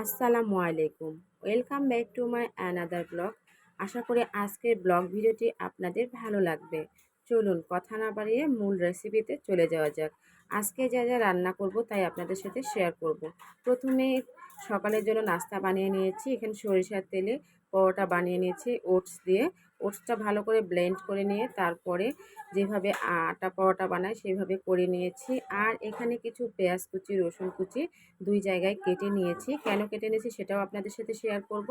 আসসালামু আলাইকুম। Welcome back to my another blog আশা করি আজকের ব্লগ ভিডিওটি আপনাদের ভালো লাগবে। চলুন কথা না বাড়িয়ে মূল রেসিপিতে চলে যাওয়া যাক। আজকে যা যা রান্না করব তাই আপনাদের সাথে শেয়ার করব। প্রথমে সকালের জন্য নাস্তা বানিয়ে নিয়েছি। এখানে সরিষার তেলে পরোটা বানিয়ে নিয়েছি। ওটস দিয়ে ওটসটা ভালো করে ব্লেন্ড করে নিয়ে তারপরে যেভাবে আটা পরোটা বানায় সেভাবে করে নিয়েছি। আর এখানে কিছু পেঁয়াজ কুচি, রসুন কুচি দুই জায়গায় কেটে নিয়েছি। কেন কেটে নিয়েছি সেটাও আপনাদের সাথে শেয়ার করব।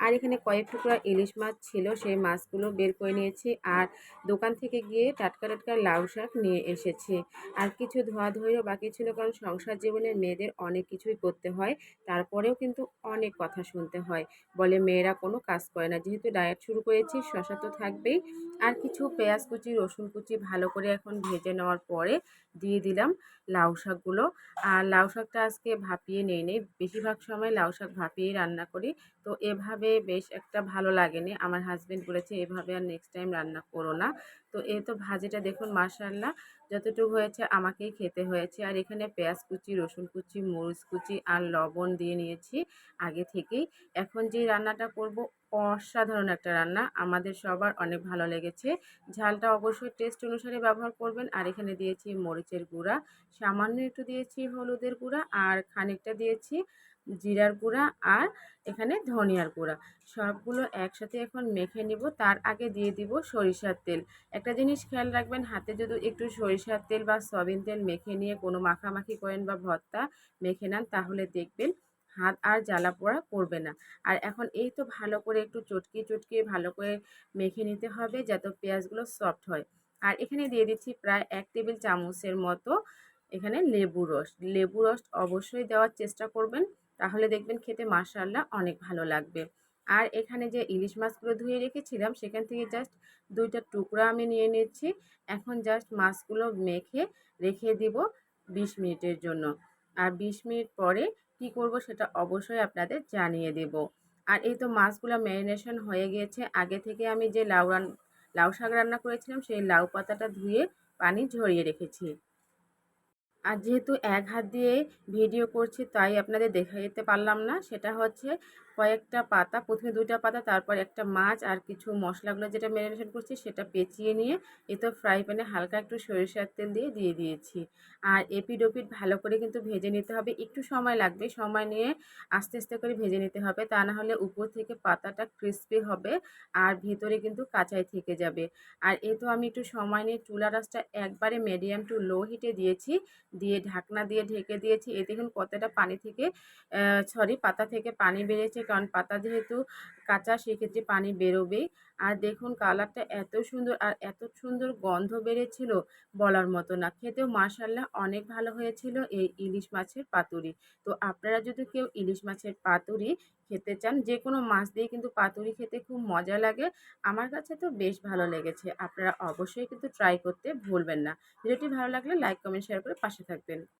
আর এখানে কয়েক টুকরা ইলিশ মাছ ছিল সেই মাছগুলো বের করে নিয়েছি। আর দোকান থেকে গিয়ে টাটকা টাটকা লাউ শাক নিয়ে এসেছি। আর কিছু ধোয়া ধৈর্য বাকি ছিল কারণ সংসার জীবনে মেয়েদের অনেক কিছুই করতে হয়। তারপরেও কিন্তু অনেক কথা শুনতে হয়। বলে মেয়েরা কোনো কাজ করে না। যেহেতু ডায়েট শুরু করেছি, শশা তো থাকবেই। আর কিছু পেঁয়াজ কুচি, রসুন কুচি ভালো করে এখন ভেজে নেওয়ার পরে দিয়ে দিলাম লাউ শাকগুলো। আর লাউ শাকটা আজকে ভাপিয়ে নেই নেই বেশিরভাগ সময় লাউ শাক ভাপিয়েই রান্না করি। তো এভাবে বেশ একটা ভালো লাগেনি। আমার হাজব্যান্ড বলেছে, এভাবে আর নেক্সট টাইম রান্না করো না। তো এ তো ভাজিটা দেখুন মার্শাল্লাহ যতটুকু হয়েছে আমাকেই খেতে হয়েছে। আর এখানে পেঁয়াজ কুচি, রসুন কুচি, মরিচ কুচি আর লবণ দিয়ে নিয়েছি আগে থেকেই। এখন যে রান্নাটা করব অসাধারণ একটা রান্না। আমাদের সবার অনেক ভালো লেগেছে। ঝালটা অবশ্যই টেস্ট অনুসারে ব্যবহার করবেন। আর এখানে দিয়েছি মরিচের গুঁড়া। সামান্য একটু দিয়েছি হলুদের গুঁড়া আর খানিকটা দিয়েছি জিরার গুঁড়া আর এখানে ধনিয়ার গুঁড়া। সবগুলো একসাথে এখন মেখে নিব। তার আগে দিয়ে দিব সরিষার তেল। একটা জিনিস খেয়াল রাখবেন, হাতে যদি একটু সরিষার তেল বা সয়াবিন তেল মেখে নিয়ে কোনো মাখামাখি করেন বা ভর্তা মেখে নেন, তাহলে দেখবেন হাত আর জ্বালা পোড়া করবে না। আর এখন এই তো ভালো করে একটু চটকিয়ে চটকিয়ে ভালো করে মেখে নিতে হবে যাতে পেঁয়াজগুলো সফট হয়। আর এখানে দিয়ে দিচ্ছি প্রায় এক টেবিল চামচের মতো এখানে লেবু রস। লেবু রস অবশ্যই দেওয়ার চেষ্টা করবেন, তাহলে দেখবেন খেতে মাশাল্লাহ অনেক ভালো লাগবে। আর এখানে যে ইলিশ মাছগুলো ধুয়ে রেখেছিলাম, সেখান থেকে জাস্ট দুইটা টুকরা আমি নিয়ে নিচ্ছি। এখন জাস্ট মাছগুলো মেখে রেখে দিব বিশ মিনিটের জন্য। আর বিশ মিনিট পরে কি করব সেটা অবশ্যই আপনাদের জানিয়ে দেব। আর এই তো মাছগুলো ম্যারিনেশন হয়ে গিয়েছে। আগে থেকে আমি যে লাউ রান, লাউ শাক রান্না করেছিলাম, সেই লাউ পাতাটা ধুয়ে পানি ঝরিয়ে রেখেছি। আর যেহেতু এক হাত দিয়ে ভিডিও করছি, তাই আপনাদের দেখা যেতে পারলাম না। সেটা হচ্ছে কয়েকটা পাতা, প্রথমে দুইটা পাতা, তারপর একটা মাছ আর কিছু মশলাগুলো যেটা ম্যারিনেশন করছি, সেটা পেঁচিয়ে নিয়ে এ তো ফ্রাই প্যানে হালকা একটু সরিষার তেল দিয়ে দিয়ে দিয়েছি। আর এপিড ওপিড ভালো করে কিন্তু ভেজে নিতে হবে। একটু সময় লাগবে, সময় নিয়ে আস্তে আস্তে করে ভেজে নিতে হবে। তা না হলে উপর থেকে পাতাটা ক্রিস্পি হবে আর ভিতরে কিন্তু কাঁচাই থেকে যাবে। আর এ তো আমি একটু সময় নিয়ে চুলা রাসটা একবারে মিডিয়াম টু লো হিটে দিয়েছি। দিয়ে ঢাকনা দিয়ে ঢেকে দিয়েছি। এ দেখুন কতটা পানি থেকে সরি পাতা থেকে পানি বেরিয়েছে, কারণ পাতা যেহেতু কাঁচা, সেক্ষেত্রে পানি বেরোবেই। আর দেখুন কালারটা এত সুন্দর আর এত সুন্দর গন্ধ বেড়েছিল বলার মতো না। খেতেও মার্শাল্লাহ অনেক ভালো হয়েছিল এই ইলিশ মাছের পাতুরি। তো আপনারা যদি কেউ ইলিশ মাছের পাতুরি খেতে চান যে কোনো মাছ দিয়ে কিন্তু পাতুরি খেতে খুব মজা লাগে। আমার কাছে তো বেশ ভালো লেগেছে। আপনারা অবশ্যই কিন্তু ট্রাই করতে ভুলবেন না। ভিডিওটি ভালো লাগলে লাইক কমেন্ট শেয়ার করে পাশে থাকবেন।